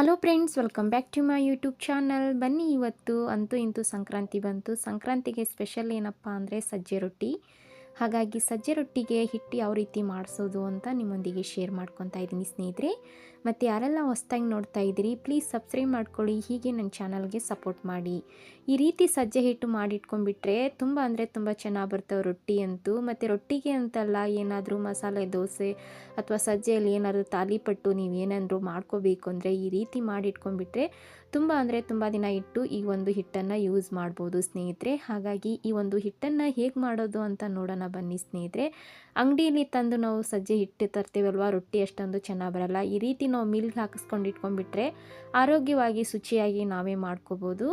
Hello friends welcome back to my YouTube channel ಬನ್ನಿ ಇವತ್ತು, ಅಂತೂ ಇಂತೂ ಸಂಕ್ರಾಂತಿ ಬಂತು. ಸಂಕ್ರಾಂತಿಗೆ ಸ್ಪೆಷಲ್ ಏನಪ್ಪ ಅಂದರೆ ಸಜ್ಜೆ ರೊಟ್ಟಿ. ಹಾಗಾಗಿ ಸಜ್ಜೆ ರೊಟ್ಟಿಗೆ ಹಿಟ್ಟು ಯಾವ ರೀತಿ ಮಾಡಿಸೋದು ಅಂತ ನಿಮ್ಮೊಂದಿಗೆ ಶೇರ್ ಮಾಡ್ಕೊತಾ ಇದ್ದೀನಿ ಸ್ನೇಹಿತರೆ. ಮತ್ತು ಯಾರೆಲ್ಲ ಹೊಸ್ದಾಗಿ ನೋಡ್ತಾ ಇದ್ದೀರಿ ಪ್ಲೀಸ್ ಸಬ್ಸ್ಕ್ರೈಬ್ ಮಾಡ್ಕೊಳ್ಳಿ, ಹೀಗೆ ನನ್ನ ಚಾನಲ್ಗೆ ಸಪೋರ್ಟ್ ಮಾಡಿ. ಈ ರೀತಿ ಸಜ್ಜೆ ಹಿಟ್ಟು ಮಾಡಿಟ್ಕೊಂಡ್ಬಿಟ್ರೆ ತುಂಬ ಅಂದರೆ ತುಂಬ ಚೆನ್ನಾಗಿ ಬರ್ತವೆ ರೊಟ್ಟಿ ಅಂತೂ. ಮತ್ತು ರೊಟ್ಟಿಗೆ ಅಂತಲ್ಲ ಏನಾದರೂ ಮಸಾಲೆ ದೋಸೆ ಅಥವಾ ಸಜ್ಜೆಯಲ್ಲಿ ಏನಾದರೂ ತಾಲಿಪಟ್ಟು ನೀವು ಏನಾದರೂ ಮಾಡ್ಕೋಬೇಕು ಅಂದರೆ ಈ ರೀತಿ ಮಾಡಿಟ್ಕೊಂಡ್ಬಿಟ್ರೆ ತುಂಬ ಅಂದರೆ ತುಂಬ ದಿನ ಇಟ್ಟು ಈ ಒಂದು ಹಿಟ್ಟನ್ನು ಯೂಸ್ ಮಾಡ್ಬೋದು ಸ್ನೇಹಿತರೆ. ಹಾಗಾಗಿ ಈ ಒಂದು ಹಿಟ್ಟನ್ನು ಹೇಗೆ ಮಾಡೋದು ಅಂತ ನೋಡೋಣ ಬನ್ನಿ ಸ್ನೇಹಿತರೆ. ಅಂಗಡಿಯಲ್ಲಿ ತಂದು ನಾವು ಸಜ್ಜೆ ಹಿಟ್ಟು ತರ್ತೀವಲ್ವ, ರೊಟ್ಟಿ ಅಷ್ಟೊಂದು ಚೆನ್ನಾಗಿ ಬರಲ್ಲ. ಈ ರೀತಿ ನಾವು ಮಿಲ್ಗೆ ಹಾಕಿಸ್ಕೊಂಡು ಇಟ್ಕೊಂಡ್ಬಿಟ್ರೆ ಆರೋಗ್ಯವಾಗಿ ಶುಚಿಯಾಗಿ ನಾವೇ ಮಾಡ್ಕೋಬೋದು.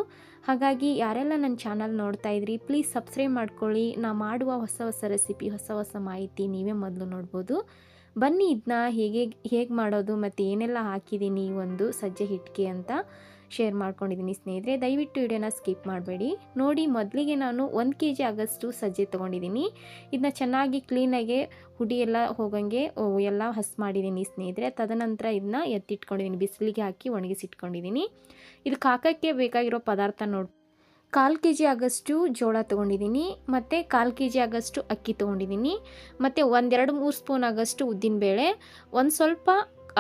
ಹಾಗಾಗಿ ಯಾರೆಲ್ಲ ನನ್ನ ಚಾನಲ್ ನೋಡ್ತಾ ಇದ್ರಿ, ಪ್ಲೀಸ್ ಸಬ್ಸ್ಕ್ರೈಬ್ ಮಾಡ್ಕೊಳ್ಳಿ. ನಾ ಮಾಡುವ ಹೊಸ ಹೊಸ ರೆಸಿಪಿ, ಹೊಸ ಹೊಸ ಮಾಹಿತಿ ನೀವೇ ಮೊದಲು ನೋಡ್ಬೋದು. ಬನ್ನಿ ಇದನ್ನ ಹೇಗೆ ಹೇಗೆ ಮಾಡೋದು ಮತ್ತು ಏನೆಲ್ಲ ಹಾಕಿದ್ದೀನಿ ಒಂದು ಸಜ್ಜೆ ಹಿಟ್ಟಿಗೆ ಅಂತ. ಶೇರ್ ಮಾಡ್ಕೊಂಡಿದ್ದೀನಿ ಸ್ನೇಹಿತರೆ, ದಯವಿಟ್ಟು ವಿಡಿಯೋನ ಸ್ಕಿಪ್ ಮಾಡಬೇಡಿ. ನೋಡಿ, ಮೊದಲಿಗೆ ನಾನು ಒಂದು ಕೆ ಜಿ ಆಗಷ್ಟು ಸಜ್ಜೆ ತೊಗೊಂಡಿದ್ದೀನಿ. ಇದನ್ನ ಚೆನ್ನಾಗಿ ಕ್ಲೀನಾಗೆ ಹುಡಿ ಎಲ್ಲ ಹೋಗಂಗೆ ಎಲ್ಲ ಹಸ್ ಮಾಡಿದ್ದೀನಿ ಸ್ನೇಹಿತರೆ. ತದನಂತರ ಇದನ್ನ ಎತ್ತಿಟ್ಕೊಂಡಿದ್ದೀನಿ, ಬಿಸಿಲಿಗೆ ಹಾಕಿ ಒಣಗಿಸಿಟ್ಕೊಂಡಿದ್ದೀನಿ. ಇದಕ್ಕೆ ಹಾಕೋಕ್ಕೆ ಬೇಕಾಗಿರೋ ಪದಾರ್ಥ ನೋಡಿ, ಕಾಲು ಕೆ ಜಿ ಆಗಷ್ಟು ಜೋಳ ತೊಗೊಂಡಿದ್ದೀನಿ, ಮತ್ತು ಕಾಲು ಕೆ ಜಿ ಆಗಷ್ಟು ಅಕ್ಕಿ ತೊಗೊಂಡಿದ್ದೀನಿ, ಮತ್ತು ಒಂದೆರಡು ಮೂರು ಸ್ಪೂನ್ ಆಗಷ್ಟು ಉದ್ದಿನಬೇಳೆ, ಒಂದು ಸ್ವಲ್ಪ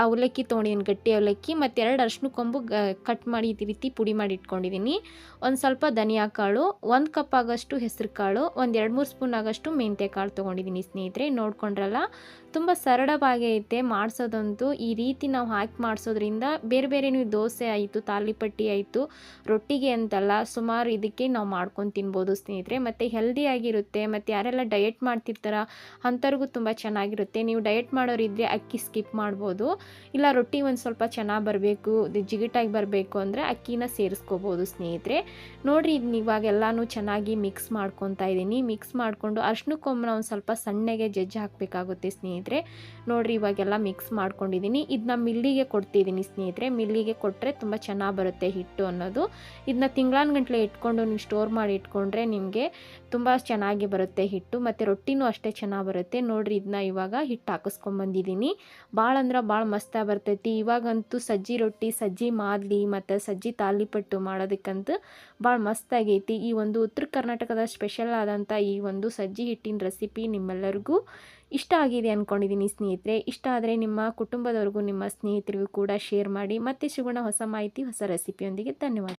ಅವಲಕ್ಕಿ ತೊಗೊಂಡಿದ್ದೀನಿ ಗಟ್ಟಿ ಅವಲಕ್ಕಿ, ಮತ್ತು ಎರಡು ಅರ್ಶಿನ ಕೊಂಬು ಕಟ್ ಮಾಡಿ ಈ ರೀತಿ ಪುಡಿ ಮಾಡಿ ಇಟ್ಕೊಂಡಿದ್ದೀನಿ ಒಂದು ಸ್ವಲ್ಪ ಧನಿಯಾ ಕಾಳು, ಒಂದು ಕಪ್ ಆಗೋಷ್ಟು ಹೆಸರು ಕಾಳು, ಒಂದು ಎರಡು ಮೂರು ಸ್ಪೂನ್ ಆಗೋಷ್ಟು ಮೆಂತ್ಯ ಕಾಳು ತೊಗೊಂಡಿದ್ದೀನಿ ಸ್ನೇಹಿತರೆ. ನೋಡ್ಕೊಂಡ್ರಲ್ಲ, ತುಂಬ ಸರಳವಾಗೇ ಐತೆ ಮಾಡಿಸೋದಂತೂ. ಈ ರೀತಿ ನಾವು ಹಾಕಿ ಮಾಡಿಸೋದ್ರಿಂದ ಬೇರೆ ಬೇರೆ ನೀವು ದೋಸೆ ಆಯಿತು ತಾಲಿಪಟ್ಟಿ ಆಯಿತು, ರೊಟ್ಟಿಗೆ ಅಂತಲ್ಲ ಸುಮಾರು ಇದಕ್ಕೆ ನಾವು ಮಾಡ್ಕೊಂಡು ತಿನ್ಬೋದು ಸ್ನೇಹಿತರೆ. ಮತ್ತು ಹೆಲ್ದಿಯಾಗಿರುತ್ತೆ ಮತ್ತು ಯಾರೆಲ್ಲ ಡಯಟ್ ಮಾಡ್ತಿರ್ತಾರ ಅಂಥವ್ರಿಗೂ ತುಂಬ ಚೆನ್ನಾಗಿರುತ್ತೆ. ನೀವು ಡಯಟ್ ಮಾಡೋರಿದ್ದರೆ ಅಕ್ಕಿ ಸ್ಕಿಪ್ ಮಾಡ್ಬೋದು. ಇಲ್ಲ, ರೊಟ್ಟಿ ಒಂದು ಸ್ವಲ್ಪ ಚೆನ್ನಾಗಿ ಬರಬೇಕು ಜಿಗಿಟಾಗಿ ಬರಬೇಕು ಅಂದರೆ ಅಕ್ಕಿನ ಸೇರಿಸ್ಕೋಬೋದು ಸ್ನೇಹಿತರೆ. ನೋಡಿರಿ ಇದನ್ನ ಇವಾಗೆಲ್ಲನೂ ಚೆನ್ನಾಗಿ ಮಿಕ್ಸ್ ಮಾಡ್ಕೊತಾ ಇದ್ದೀನಿ. ಮಿಕ್ಸ್ ಮಾಡಿಕೊಂಡು ಅರ್ಶನಕ್ಕೊಮ್ಮೆ ಒಂದು ಸ್ವಲ್ಪ ಸಣ್ಣಗೆ ಜಜ್ಜಿ ಹಾಕಬೇಕಾಗುತ್ತೆ ಸ್ನೇಹಿತರೆ. ನೋಡಿರಿ, ಇವಾಗೆಲ್ಲ ಮಿಕ್ಸ್ ಮಾಡ್ಕೊಂಡಿದ್ದೀನಿ. ಇದನ್ನ ಮಿಲ್ಲಿಗೆ ಕೊಡ್ತಿದ್ದೀನಿ ಸ್ನೇಹಿತರೆ. ಮಿಲ್ಲಿಗೆ ಕೊಟ್ಟರೆ ತುಂಬ ಚೆನ್ನಾಗಿ ಬರುತ್ತೆ ಹಿಟ್ಟು ಅನ್ನೋದು. ಇದನ್ನ ತಿಂಗಳಾನ ಗಂಟಲೆ ಇಟ್ಕೊಂಡು ನೀವು ಸ್ಟೋರ್ ಮಾಡಿ ಇಟ್ಕೊಂಡ್ರೆ ನಿಮಗೆ ತುಂಬ ಚೆನ್ನಾಗಿ ಬರುತ್ತೆ ಹಿಟ್ಟು. ಮತ್ತು ರೊಟ್ಟಿನೂ ಅಷ್ಟೇ ಚೆನ್ನಾಗಿ ಬರುತ್ತೆ. ನೋಡಿರಿ ಇದನ್ನ ಇವಾಗ ಹಿಟ್ಟು ಹಾಕಿಸ್ಕೊಂಬಂದಿದ್ದೀನಿ ಭಾಳ ಅಂದ್ರೆ ಭಾಳ ಮಸ್ತಾಗಿ ಬರ್ತೈತಿ. ಇವಾಗಂತೂ ಸಜ್ಜಿ ರೊಟ್ಟಿ, ಸಜ್ಜಿ ಮಾದಲಿ ಮತ್ತು ಸಜ್ಜಿ ತಾಲಿಪಟ್ಟು ಮಾಡೋದಕ್ಕಂತೂ ಭಾಳ ಮಸ್ತಾಗೈತಿ ಈ ಒಂದು ಉತ್ತರ ಕರ್ನಾಟಕದ ಸ್ಪೆಷಲ್ ಆದಂಥ ಈ ಒಂದು ಸಜ್ಜಿ ಹಿಟ್ಟಿನ ರೆಸಿಪಿ ನಿಮ್ಮೆಲ್ಲರಿಗೂ ಇಷ್ಟ ಆಗಿದೆ ಅಂದ್ಕೊಂಡಿದ್ದೀನಿ ಸ್ನೇಹಿತರೆ. ಇಷ್ಟ ಆದರೆ ನಿಮ್ಮ ಕುಟುಂಬದವ್ರಿಗೂ, ನಿಮ್ಮ ಸ್ನೇಹಿತರಿಗೂ ಕೂಡ ಶೇರ್ ಮಾಡಿ. ಮತ್ತೆ ಸಿಗೋಣ ಹೊಸ ಮಾಹಿತಿ, ಹೊಸ ರೆಸಿಪಿಯೊಂದಿಗೆ. ಧನ್ಯವಾದ.